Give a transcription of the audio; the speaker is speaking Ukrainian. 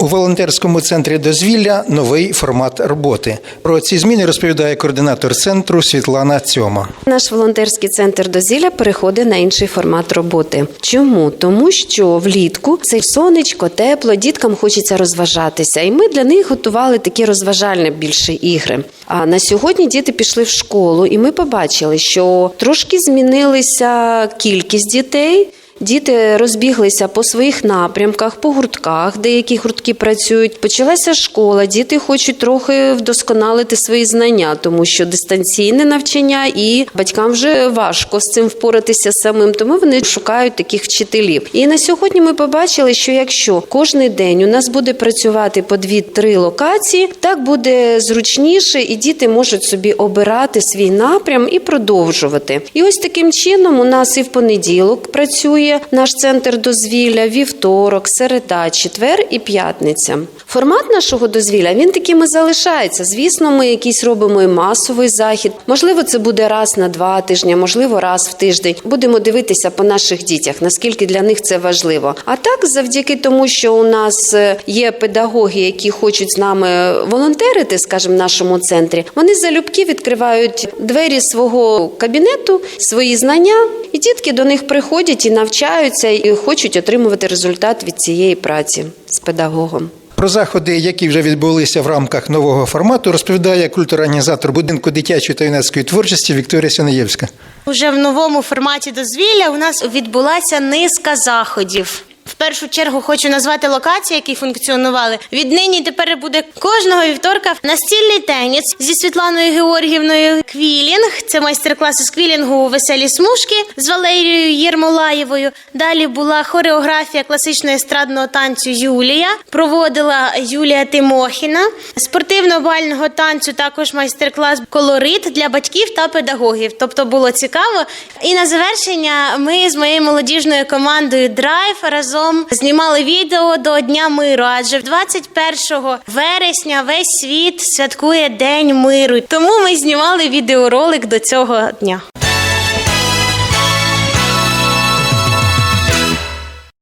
У волонтерському центрі дозвілля новий формат роботи. Про ці зміни розповідає координатор центру Світлана Цьома. Наш волонтерський центр дозвілля переходить на інший формат роботи. Чому? Тому що влітку це сонечко, тепло, діткам хочеться розважатися, і ми для них готували такі розважальні більше ігри. А на сьогодні діти пішли в школу, і ми побачили, що трошки змінилися кількість дітей. Діти розбіглися по своїх напрямках, по гуртках, деякі гуртки працюють. Почалася школа. Діти хочуть трохи вдосконалити свої знання, тому що дистанційне навчання і батькам вже важко з цим впоратися самим. Тому вони шукають таких вчителів. І на сьогодні ми побачили, що якщо кожен день у нас буде працювати по дві-три локації, так буде зручніше, і діти можуть собі обирати свій напрям і продовжувати. І ось таким чином у нас і в понеділок працює наш центр дозвілля, вівторок, середа, четвер і п'ятниця. Формат нашого дозвілля він таким і залишається. Звісно, ми якийсь робимо і масовий захід. Можливо, це буде раз на два тижні, можливо, раз в тиждень. Будемо дивитися по наших дітях, наскільки для них це важливо. А так, завдяки тому, що у нас е, є педагоги, які хочуть з нами волонтерити, скажімо, в нашому центрі, вони залюбки відкривають двері свого кабінету, свої знання, і дітки до них приходять і навчаються, і хочуть отримувати результат від цієї праці з педагогом. Про заходи, які вже відбулися в рамках нового формату, розповідає культурорганізатор будинку дитячої та юнацької творчості Вікторія Сянаєвська. Уже в новому форматі дозвілля у нас відбулася низка заходів. В першу чергу хочу назвати локації, які функціонували. Віднині тепер буде кожного вівторка настільний теніс зі Світланою Георгівною. Квілінг це майстер-класи з квілінгу веселі смужки з Валерією Єрмолаєвою. Далі була хореографія класичного естрадного танцю Юлія. Проводила Юлія Тимохіна. Спортивно-бального танцю також майстер-клас колорит для батьків та педагогів. Тобто було цікаво. І на завершення ми з моєю молодіжною командою Драйв разом знімали відео до Дня миру. Адже 21 вересня весь світ святкує День миру. Тому ми знімали відеоролик до цього дня.